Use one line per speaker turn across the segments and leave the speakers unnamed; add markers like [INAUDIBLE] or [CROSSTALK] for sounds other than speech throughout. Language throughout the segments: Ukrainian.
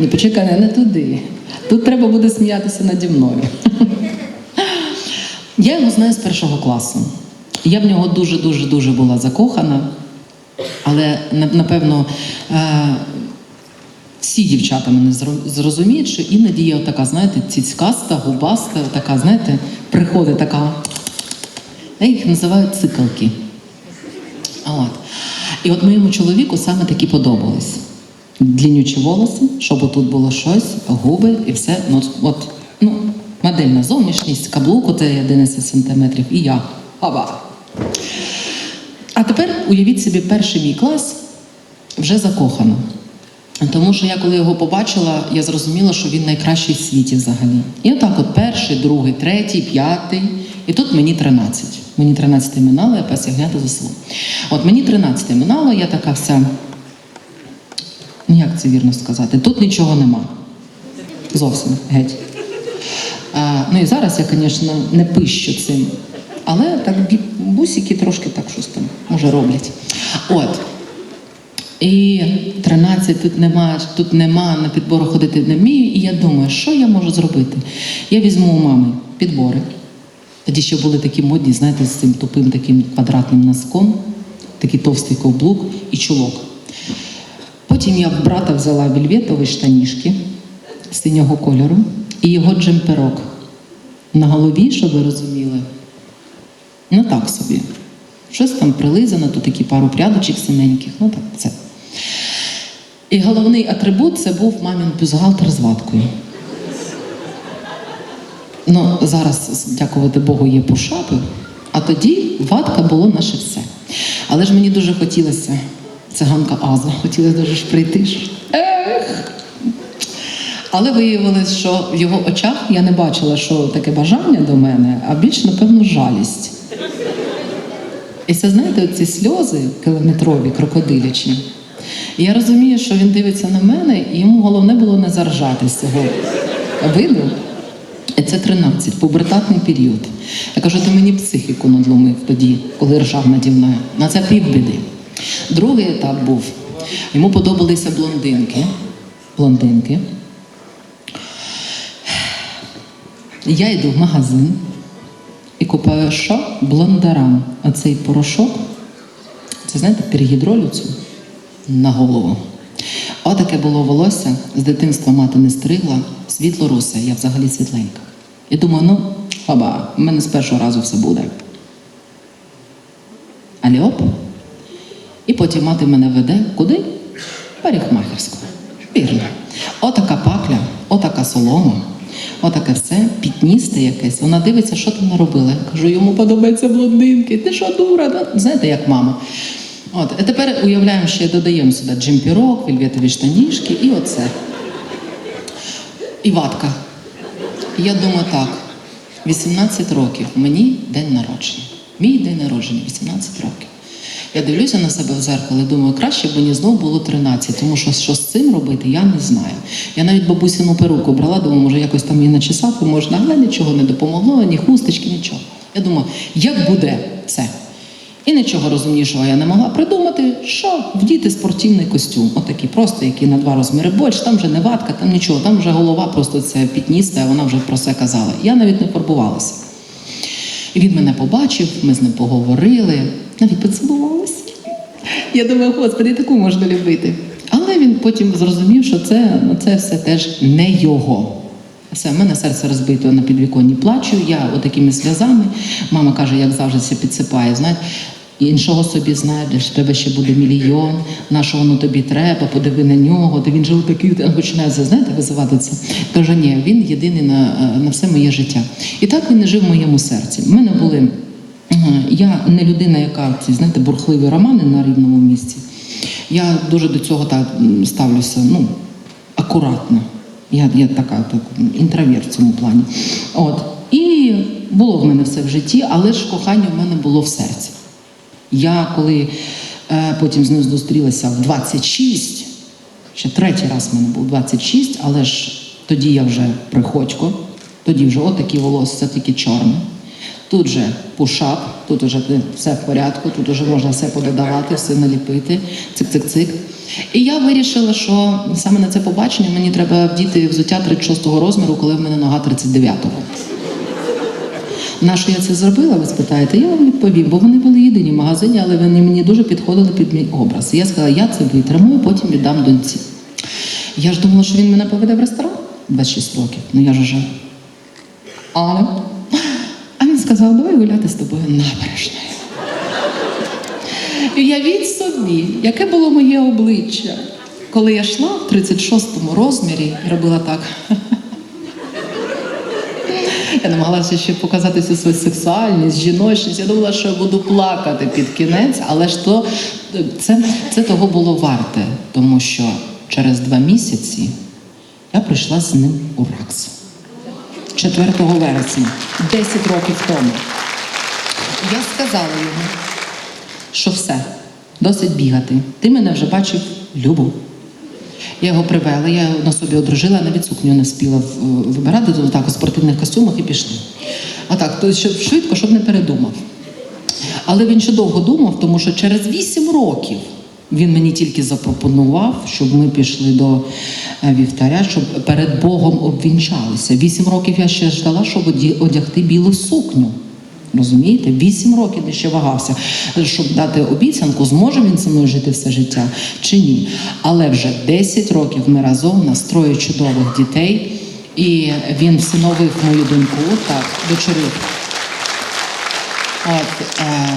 Ні, почекай, не туди. Тут треба буде сміятися наді мною. [LAUGHS] Я його знаю з першого класу. Я в нього дуже-дуже дуже була закохана, але напевно е, всі дівчата мене зрозуміють, що іноді є така, знаєте, цицькаста, губаста, така, знаєте, приходить така. Я їх називаю цикалки. От. І от моєму чоловіку саме такі подобались. Длінючі волоси, щоб отут було щось, губи і все. Ну, от, ну, модельна зовнішність, каблук, це 11 сантиметрів, і я. Аба. А тепер уявіть собі, перший мій клас вже закохана. Тому що я коли його побачила, я зрозуміла, що він найкращий в світі взагалі. І отак, от перший, другий, третій, п'ятий. І тут мені 13. Мені 13 минало, я пес за село. От мені 13 минало, я така вся. Це вірно сказати? Тут нічого нема. Зовсім геть. А, ну і зараз я, звісно, не пищу цим. Але так бусики трошки так щось там може роблять. От. І 13 тут нема, тут нема, на підбори ходити не вмію. І я думаю, що я можу зробити? Я візьму у мами підбори. Тоді ще були такі модні, знаєте, з цим тупим таким квадратним носком, такий товстий ковблук і чулок. Потім я в брата взяла вельветові штанішки синього кольору і його джемперок. На голові, щоб ви розуміли, ну так собі. Щось там прилизано, тут такі пару прядочок синеньких, ну так, це. І головний атрибут це був мамін бюстгальтер з ваткою. Ну, зараз, дякувати Богу, є пушапи, а тоді ватка було наше все. Але ж мені дуже хотілося, циганка Аза, хотілося дуже ж прийти. Ех! Але виявилось, що в його очах я не бачила, що таке бажання до мене, а більш, напевно, жалість. І це, знаєте, ці сльози кілометрові, крокодилячі. І я розумію, що він дивиться на мене, і йому головне було не заржати з цього виду. І це 13, пубертатний період. Я кажу, ти мені психіку надломив тоді, коли ржав наді мною. На це півбіди. Другий етап був. Йому подобалися блондинки. Блондинки. Я йду в магазин і купую що? Блондаран. Оцей порошок. Це знаєте, пергідролю цю на голову. Отаке було волосся. З дитинства мати не стригла, світло русе, я взагалі світленька. І думаю, ну, хаба, в мене з першого разу все буде. Але оп. І потім мати мене веде куди? Парикмахерську. Вірно. Отака пакля, отака солома, отаке все, пітністе якесь. Вона дивиться, що ти наробила. Я кажу, йому подобаються блондинки. Ти що, дура? Знаєте, як мама. От, а тепер уявляємо, ще додаємо сюди джемпірок, вельветові штанішки і оце. І ватка. Я думаю так, 18 років, мені день народження. Мій день народження, 18 років. Я дивлюся на себе в зеркало і думаю, краще б мені знов було 13, тому що що з цим робити, я не знаю. Я навіть бабусину перуку брала, думаю, може якось там її начесати можна, але нічого не допомогло, ні хусточки, нічого. Я думаю, як буде це? І нічого розумнішого я не могла придумати, що вдіти спортивний костюм, отакий, просто який на два розміри більше, там вже не ватка, там нічого, там вже голова просто це пітніста, вона вже про це казала. Я навіть не фарбувалася. Він мене побачив, ми з ним поговорили, навіть поцілувалися. Я думаю, господи, таку можна любити. Але він потім зрозумів, що це, ну, це все теж не його. Все, в мене серце розбито на підвіконні плачу, я отакими сльозами. Мама каже, як завжди це підсипає. Знаєте, іншого собі знайдеш, тебе ще буде мільйон, нашого ну тобі треба, подиви на нього, де він же такий, починає знаєте, визивати це. Каже, ні, він єдиний на, на все моє життя. І так він не жив в моєму серці. У мене були. Я не людина, яка ці знаєте, бурхливі романи на рівному місці. Я дуже до цього так ставлюся, ну, акуратно. Я, я така так, інтроверт в цьому плані. От. І було в мене все в житті, але ж кохання в мене було в серці. Я коли е, потім з ним зустрілася в 26, ще третій раз в мене був 26, але ж тоді я вже приходько, тоді вже отакі волосся, тільки чорне. Тут же пушап, тут уже все в порядку, тут уже можна все пододавати, все наліпити, цик-цик-цик. І я вирішила, що саме на це побачення мені треба вдіти взуття 36-го розміру, коли в мене нога 39-го. На що я це зробила, ви спитаєте? Я вам відповім, бо вони були єдині в магазині, але вони мені дуже підходили під мій образ. Я сказала, я це витримую, потім віддам доньці. Я ж думала, що він мене поведе в ресторан 26 років. Ну я ж уже. Але. А він сказав, давай гуляти з тобою набережною. Уявіть собі, яке було моє обличчя, коли я йшла в 36-му розмірі і робила так. Я намагалася ще показати всю свою сексуальність, жіночність. Я думала, що я буду плакати під кінець, але ж то це, це того було варте, тому що через два місяці я прийшла з ним у РАКС 4 вересня, 10 років тому. Я сказала йому, що все, досить бігати. Ти мене вже бачив Любу. Я його привела, я на собі одружила, навіть сукню не спіла вибирати, то так у спортивних костюмах і пішли. А так, то щоб швидко, щоб не передумав. Але він ще довго думав, тому що через 8 років він мені тільки запропонував, щоб ми пішли до е, вівтаря, щоб перед Богом обвінчалися. 8 років я ще ждала, щоб одягти білу сукню. Розумієте? Вісім років я ще вагався, щоб дати обіцянку, зможе він зі мною жити все життя чи ні. Але вже 10 років ми разом, нас троє чудових дітей, і він всиновив мою доньку, так, дочерив. От, е,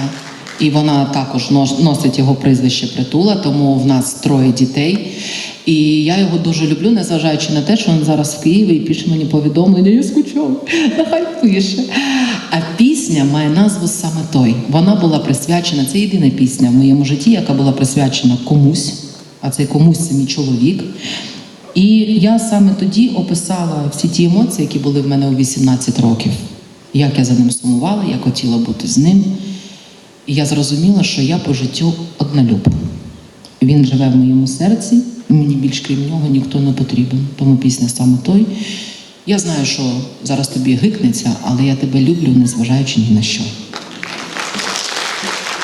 і вона також носить його прізвище притула, тому в нас троє дітей. І я його дуже люблю, незважаючи на те, що він зараз в Києві і пише мені повідомлення, я скучав, нехай пише. А пісня має назву саме той. Вона була присвячена, це єдина пісня в моєму житті, яка була присвячена комусь, а цей комусь це мій чоловік. І я саме тоді описала всі ті емоції, які були в мене у 18 років. Як я за ним сумувала, як хотіла бути з ним. І я зрозуміла, що я по життю однолюб. Він живе в моєму серці, і мені більш крім нього ніхто не потрібен. Тому пісня саме той. Я знаю, що зараз тобі гикнеться, але я тебе люблю, незважаючи ні на що.